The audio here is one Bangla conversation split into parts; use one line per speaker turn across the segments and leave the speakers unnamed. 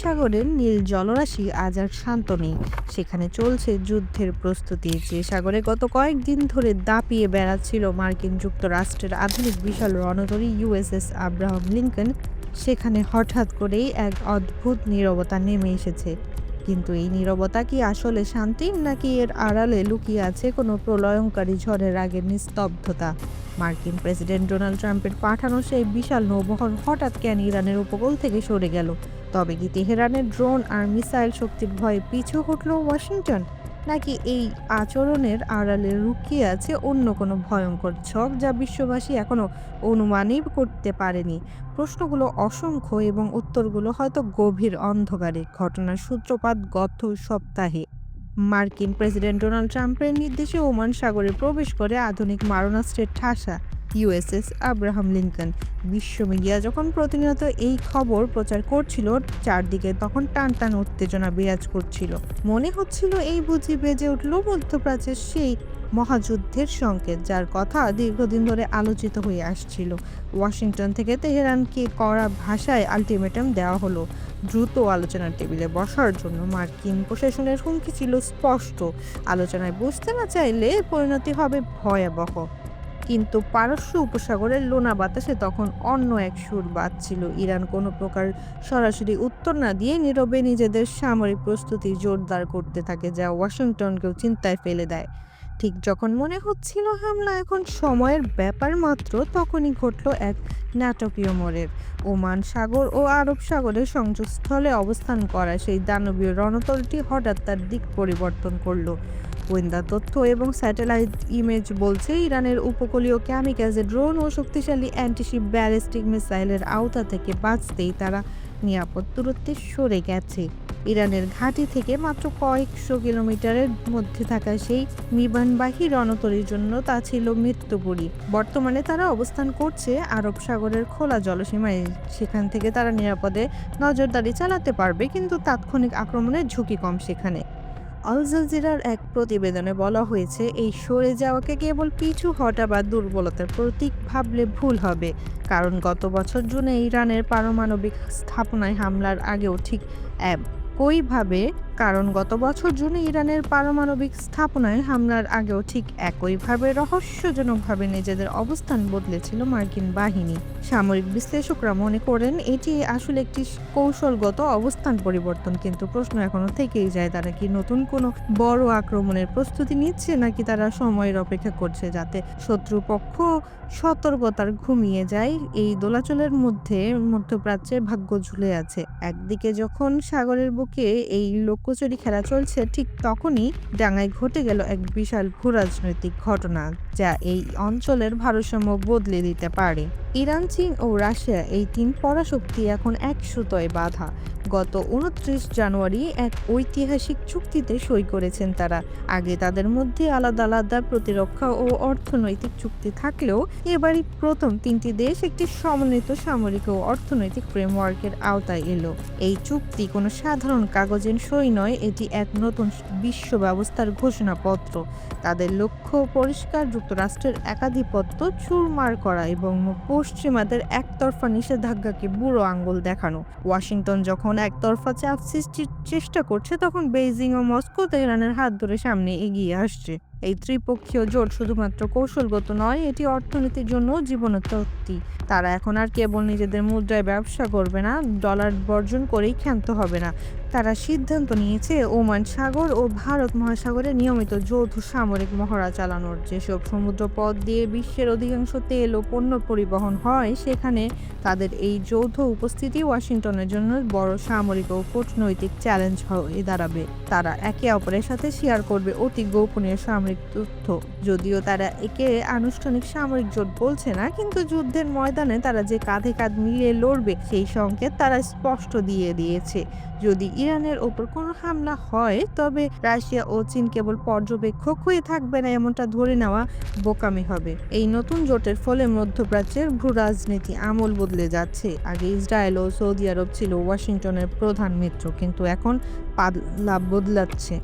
সাগরের নীল জলরাশি আজ আর শান্ত নেই। সেখানে চলছে যুদ্ধের প্রস্তুতি। যে সাগরে গত কয়েকদিন ধরে দাপিয়ে বেড়াচ্ছিল মার্কিন যুক্তরাষ্ট্রের আধুনিক বিশাল রণতরী ইউএসএস আব্রাহাম লিঙ্কন, সেখানে হঠাৎ করেই এক অদ্ভুত নিরবতা নেমে এসেছে। কিন্তু এই নিরবতা কি আসলে শান্তির নাকি এর আড়ালে লুকিয়ে আছে কোনো প্রলয়ঙ্কারী ঝড়ের আগের নিস্তব্ধতা? মার্কিন প্রেসিডেন্ট ডোনাল্ড ট্রাম্পের পাঠানো সেই বিশাল নৌবহর হঠাৎ কেন ইরানের উপকূল থেকে সরে গেল? তবে কি তেহরানের ড্রোন আর মিসাইল শক্তির ভয়ে পিছু হটল ওয়াশিংটন? নাকি এই আচরণের আড়ালে লুকিয়ে আছে অন্য কোনো ভয়ঙ্কর ছক যা বিশ্ববাসী এখনও অনুমানই করতে পারেনি? প্রশ্নগুলো অসংখ্য এবং উত্তরগুলো হয়তো গভীর অন্ধকারে। ঘটনার সূত্রপাত গত সপ্তাহে। মার্কিন প্রেসিডেন্ট ডোনাল্ড ট্রাম্পের নির্দেশে ওমান সাগরে প্রবেশ করে আধুনিক মারণাস্ত্রের ঠাসা ইউএসএস আব্রাহাম লিঙ্কন। বিশ্ব মিডিয়া যখন প্রতিনিয়ত এই খবর প্রচার করছিল চারদিকে, তখন টান টান উত্তেজনা বিরাজ করছিল। মনে হচ্ছিল এই বুঝি বেজে উঠল মধ্যপ্রাচ্যের সেই মহাযুদ্ধের সংকেত, যার কথা দীর্ঘদিন ধরে আলোচিত হয়ে আসছিল। ওয়াশিংটন থেকে তেহরানকে কড়া ভাষায় আলটিমেটাম দেওয়া হলো। দ্রুত আলোচনার টেবিলে বসার জন্য মার্কিন প্রশাসনের হুমকি ছিল স্পষ্ট। আলোচনায় বসতে না চাইলে পরিণতি হবে ভয়াবহ। কিন্তু পারস্য উপসাগরের লোনা বাতাসে তখন অন্য এক সুর বাজছিল। ইরান কোনো প্রকার সরাসরি উত্তর না দিয়ে নীরবে নিজেদের সামরিক প্রস্তুতি জোরদার করতে থাকে, যা ওয়াশিংটনকেও চিন্তায় ফেলে দেয়। ঠিক যখন মনে হচ্ছিল হামলা এখন সময়ের ব্যাপার মাত্র, তখনই ঘটল এক নাটকীয় মোড়ের। ওমান সাগর ও আরব সাগরের সংযোগস্থলে অবস্থান করা সেই দানবীয় রণতলটি হঠাৎ তার দিক পরিবর্তন করল। গোয়েন্দা তথ্য এবং স্যাটেলাইট ইমেজ বলছে, ইরানের উপকূলীয় ক্যামিকাজে ড্রোন ও শক্তিশালী অ্যান্টিশিপ ব্যালিস্টিক মিসাইলের আওতা থেকে বাঁচতেই তারা নিরাপদ দূরত্বে সরে গেছে। ইরানের ঘাঁটি থেকে মাত্র কয়েকশো কিলোমিটারের মধ্যে থাকা সেই বিমানবাহী রণতরীর জন্য তা ছিল মৃত্যুপুরী বর্তমানে তারা অবস্থান করছে আরব সাগরের খোলা জলসীমায়। সেখান থেকে তারা নিরাপদে নজরদারি চালাতে পারবে, কিন্তু তাৎক্ষণিক আক্রমণের ঝুঁকি কম সেখানে। আল জাজিরার এক প্রতিবেদনে বলা হয়েছে, এই সরে যাওয়াকে কেবল পিছু হটা বা দুর্বলতার প্রতীক ভাবলে ভুল হবে। কারণ গত বছর জুনে ইরানের পারমাণবিক স্থাপনায় হামলার আগেও ঠিক একইভাবে কারণ গত বছর জুনে ইরানের পারমাণবিক স্থাপনায় হামলার আগেও ঠিক একইভাবে রহস্যজনকভাবে নিজেদের অবস্থান বদলেছিল মার্কিন বাহিনী। সামরিক বিশ্লেষকরা মনে করেন, এটি আসলে একটি কৌশলগত অবস্থান পরিবর্তন, কিন্তু প্রশ্ন এখনও থেকেই যায়, তারা কি নতুন কোনো বড় আক্রমণের প্রস্তুতি নিচ্ছে, নাকি তারা সময়ের অপেক্ষা করছে যাতে শত্রুপক্ষ সতর্কতার ঘুমিয়ে যায়? এই দোলাচলের মধ্যে মধ্যপ্রাচ্যের ভাগ্য ঝুলে আছে। একদিকে যখন সাগরের বুকে এই লোকচুরি খেলা চলছে, ঠিক তখনই ডাঙায় ঘটে গেল এক বিশাল ভূরাজনৈতিক ঘটনা, যা এই অঞ্চলের ভারসাম্য বদলে দিতে পারে। ইরান, চীন ও রাশিয়া এই তিন পরাশক্তি এখন এক সুতোয় বাধা। গত উনত্রিশ জানুয়ারি এক ঐতিহাসিক চুক্তিতে সই করেছেন তারা। আগে তাদের মধ্যে আলাদা আলাদা প্রতিরক্ষা ও অর্থনৈতিক চুক্তি থাকলেও এবারই প্রথম তিনটি দেশ একটি সমন্বিত সামরিক ও অর্থনৈতিক ফ্রেমওয়ার্কের আওতায় এলো। এই চুক্তি কোনো সাধারণ কাগজের সই নয়, এটি এক নতুন বিশ্ব ব্যবস্থার ঘোষণাপত্র। তাদের লক্ষ্য পরিষ্কার যুক্তরাষ্ট্রের একাধিপত্য চুরমার করা এবং পশ্চিমাদের একতরফা নিষেধাজ্ঞাকে বুড়ো আঙ্গুল দেখানো। ওয়াশিংটন যখন একতরফা চাপ সৃষ্টির চেষ্টা করছে, তখন বেইজিং ও মস্কো তেহরানের হাত ধরে সামনে এগিয়ে আসছে। এই ত্রিপক্ষীয় জোট শুধুমাত্র কৌশলগত নয়, এটি অর্থনীতির জন্য জীবনোত্তী তারা এখন আর কেবল নিজেদের মুদ্রায় ব্যবসা করবে না, ডলার বর্জন করেই ক্ষান্ত হবে না। তারা সিদ্ধান্ত নিয়েছে ওমান সাগর ও ভারত মহাসাগরে নিয়মিত যৌথ সামরিক মহড়া চালানোর। যেসব সমুদ্র পথ দিয়ে বিশ্বের অধিকাংশ তেল ও পণ্য পরিবহন হয়, সেখানে তাদের এই যৌথ উপস্থিতি ওয়াশিংটনের জন্য বড় সামরিক ও কূটনৈতিক চ্যালেঞ্জ হয়ে দাঁড়াবে। তারা একে অপরের সাথে শেয়ার করবে অতি গোপনীয় সামরিক তথ্য যদিও তারা একে আনুষ্ঠানিক সামরিক জোট বলছে না, কিন্তু যুদ্ধের ময়দানে তারা যে কাঁধে কাঁধ মিলিয়ে লড়বে, সেই সংকেত তারা স্পষ্ট দিয়ে দিয়েছে। যদি ইরানের ওপর কোনো হামলা হয়, তবে রাশিয়া ও চীন কেবল পর্যবেক্ষক হয়ে থাকবে না, এমনটা ধরে নেওয়া বোকামি হবে। এই নতুন জোটের ফলে মধ্যপ্রাচ্যের ভূ রাজনীতি আমল বদলে যাচ্ছে। আগে ইসরায়েল ও সৌদি আরব ছিল ওয়াশিংটনের প্রধান মিত্র, কিন্তু এখন পাল্লা বদলাচ্ছে।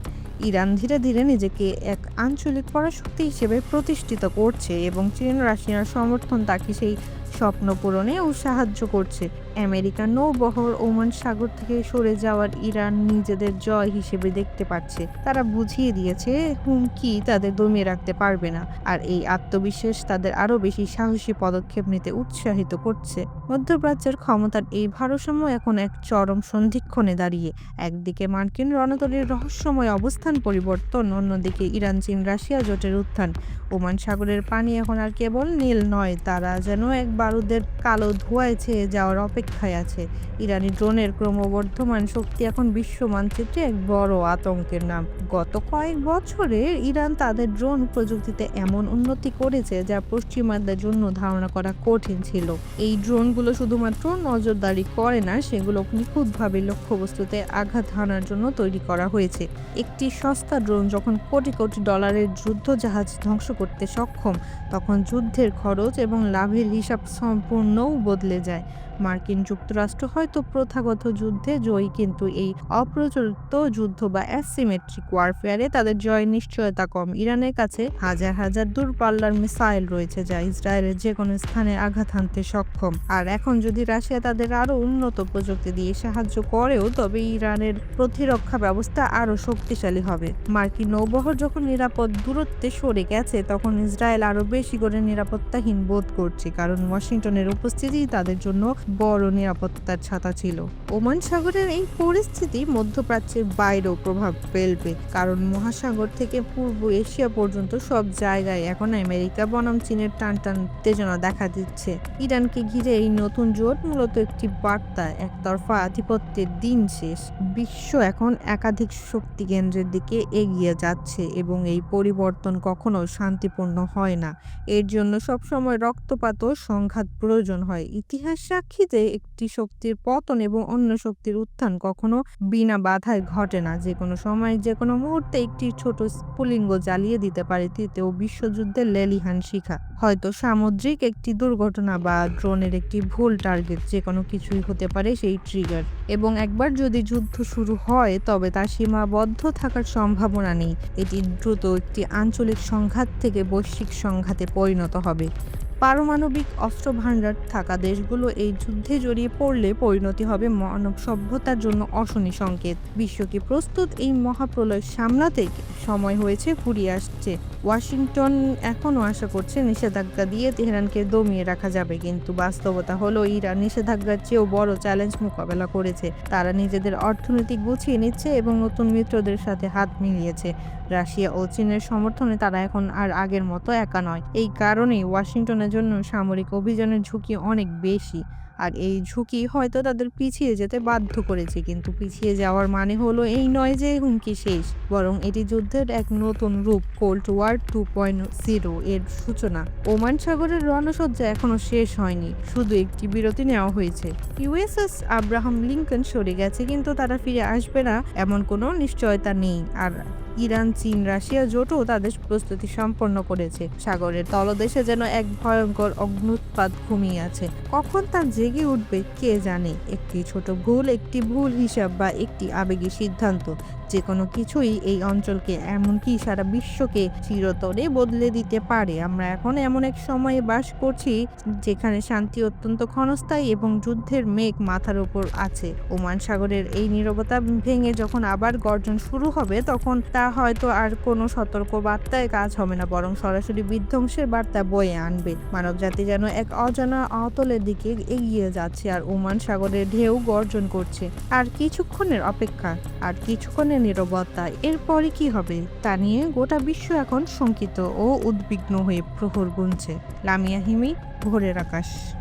ইরান ধীরে ধীরে নিজেকে এক আঞ্চলিক পরাশক্তি হিসেবে প্রতিষ্ঠিত করছে এবং চীন, রাশিয়ার সমর্থন তাকে সেই স্বপ্ন পূরণেও সাহায্য করছে। আমেরিকা নৌবহর ওমান সাগর থেকে সরে যাওয়ার ইরান নিজেদের জয় হিসেবে দেখতে পাচ্ছে। তারা বুঝিয়ে দিয়েছে, হুমকি তাদের দমিয়ে রাখতে পারবে না। আর এই আত্মবিশ্বাস তাদের আরও বেশি সাহসী পদক্ষেপ নিতে উৎসাহিত করছে। মধ্যপ্রাচ্যের ক্ষমতার এই ভারসাম্য এখন এক চরম সন্ধিক্ষণে দাঁড়িয়ে। একদিকে মার্কিন রণতরীর রহস্যময় অবস্থান পরিবর্তন, অন্যদিকে ইরান, চীন, রাশিয়া জোটের উত্থান। ওমান সাগরের পানি এখন আর কেবল নীল নয়, তারা যেন এক বারুদের কালো ধোঁয়ায় ছেয়ে যাওয়ার অপেক্ষায় আছে। ইরানি ড্রোনের ক্রমবর্ধমান শক্তি এখন বিশ্ব মানচিত্রে এক বড় আতঙ্কের নাম। গত কয়েক বছরে ইরান তাদের ড্রোন প্রযুক্তিতে এমন উন্নতি করেছে যা পশ্চিমাদের জন্য ধারণা করা কঠিন ছিল। এই ড্রোনগুলো শুধুমাত্র নজরদারি করে না, সেগুলো নিখুঁতভাবে লক্ষ্যবস্তুতে আঘাত হানার জন্য তৈরি করা হয়েছে। একটি সস্তা ড্রোন যখন কোটি কোটি ডলারের যুদ্ধ জাহাজ ধ্বংস করতে সক্ষম, তখন যুদ্ধের খরচ এবং লাভের হিসাব সম্পূর্ণও বদলে যায়। মার্কিন যুক্তরাষ্ট্র হয়তো প্রথাগত যুদ্ধে জয়ী, কিন্তু এই অপ্রচলিত যুদ্ধ বা অ্যাসিমেট্রিক ওয়ারফেয়ারে তাদের জয়ের নিশ্চয়তা কম। ইরানের কাছে হাজার হাজার দূরপাল্লার মিসাইল রয়েছে, যা ইসরায়েলের যে কোনো স্থানে আঘাত হানতে সক্ষম। আর এখন যদি রাশিয়া তাদের আরও উন্নত প্রযুক্তি দিয়ে সাহায্য করেও, তবে ইরানের প্রতিরক্ষা ব্যবস্থা আরও শক্তিশালী হবে। মার্কিন নৌবহর যখন নিরাপদ দূরত্বে সরে গেছে, তখন ইসরায়েল আরও বেশি করে নিরাপত্তাহীন বোধ করছে, কারণ ওয়াশিংটনের উপস্থিতি তাদের জন্য বড় নিরাপত্তার ছাতা ছিল। ওমান সাগরের এই পরিস্থিতি মধ্যপ্রাচ্যের বাইরেও প্রভাব ফেলবে, কারণ মহাসাগর থেকে পূর্ব এশিয়া পর্যন্ত সব জায়গায় এখন আমেরিকা, বনাম চীনের টান টান উত্তেজনা দেখা দিচ্ছে। ইরানকে ঘিরে এই নতুন জোট মূলত একটি বার্তা, একতরফা আধিপত্যের দিন শেষ। বিশ্ব এখন একাধিক শক্তি কেন্দ্রের দিকে এগিয়ে যাচ্ছে এবং এই পরিবর্তন কখনো শান্তিপূর্ণ হয় না। এর জন্য সবসময় রক্তপাত ও সংঘাত প্রয়োজন হয়। ইতিহাস সাক্ষী যে একটি শক্তির পতন এবং অন্য শক্তির উত্থান কখনো বিনা বাধায় ঘটে না। যে কোনো সময়, যে কোনো মুহূর্তে একটি ছোট স্ফুলিঙ্গ জ্বালিয়ে দিতে পারে। তৃতীয় বিশ্বযুদ্ধের লেলিহান শিখা। হয়তো সামুদ্রিক একটি দুর্ঘটনা বা ড্রোনের একটি ভুল টার্গেট যে কোনো কিছুই হতে পারে সেই ট্রিগার এবং একবার যদি যুদ্ধ শুরু হয়, তবে তার সীমাবদ্ধ থাকার সম্ভাবনা নেই। এটি দ্রুত একটি আঞ্চলিক সংঘাত থেকে বৈশ্বিক সংঘাতে পরিণত হবে। পারমাণবিক অস্ত্র ভাণ্ডার থাকা দেশগুলো এই যুদ্ধে জড়িয়ে পড়লে পরিণতি হবে মানব সভ্যতার জন্য অশনি সংকেত। বিশ্বকে প্রস্তুত এই মহাপ্রলয় সামলাতে সময় হয়েছে ফুরিয়ে আসছে। ওয়াশিংটন এখনও আশা করছে নিষেধাজ্ঞা দিয়ে তেহরানকে দমিয়ে রাখা যাবে, কিন্তু বাস্তবতা হলো ইরান নিষেধাজ্ঞার চেয়েও বড় চ্যালেঞ্জ মোকাবেলা করেছে। তারা নিজেদের অর্থনীতি গুছিয়ে নিচ্ছে এবং নতুন মিত্রদের সাথে হাত মিলিয়েছে। রাশিয়া ও চীনের সমর্থনে তারা এখন আর আগের মতো একা নয়। এই কারণেই ওয়াশিংটনের জন্য সামরিক অভিযানের ঝুঁকি অনেক বেশি। আর এই ঝুঁকি হয়তো তাদের পিছিয়ে যেতে বাধ্য করেছে, কিন্তু পিছিয়ে যাওয়ার মানে হলো এই নয় যে হুমকি শেষ, বরং এটি যুদ্ধের এক নতুন রূপ, cold war two point zero এর সূচনা। ওমান সাগরের রণসজ্জা এখনও শেষ হয়নি, শুধু একটি বিরতি নেওয়া হয়েছে। ইউএসএস আব্রাহাম লিঙ্কন সরে গেছে, কিন্তু তারা ফিরে আসবে না, এমন কোনো নিশ্চয়তা নেই। আর ইরান, চীন, রাশিয়া জোটও তাদের প্রস্তুতি সম্পন্ন করেছে। সাগরের তলদেশে যেন এক ভয়ঙ্কর অগ্নুৎপাত ঘুমিয়ে আছে। কখন তা জেগে উঠবে কে জানে? একটি ছোট ভুল, একটি ভুল হিসাব বা একটি আবেগী সিদ্ধান্ত। যে কোনো কিছুই এই অঞ্চলকে, এমনকি সারা বিশ্বকে চিরতরে বদলে দিতে পারে। আমরা এখন এমন এক সময়ে বাস করছি যেখানে শান্তি অত্যন্ত ক্ষণস্থায়ী এবং যুদ্ধের মেঘ মাথার উপর আছে। ওমান সাগরের এই নীরবতা ভেঙে যখন আবার গর্জন শুরু হবে, তখন তা হয়তো আর কোনো সতর্ক বার্তায় কাজ হবে না, বরং সরাসরি বিধ্বংসের বার্তা বয়ে আনবে। মানব জাতি যেন এক অজানা অতলের দিকে এগিয়ে যাচ্ছে, আর ওমান সাগরের ঢেউ গর্জন করছে। আর কিছুক্ষণের অপেক্ষা, আর কিছুক্ষণের নীরবতা। এরপরে কি হবে? তা নিয়ে গোটা বিশ্ব এখন শঙ্কিত ও উদ্বিগ্ন হয়ে প্রহর গুনছে। লামিয়া হিমি, ভোরের আকাশ।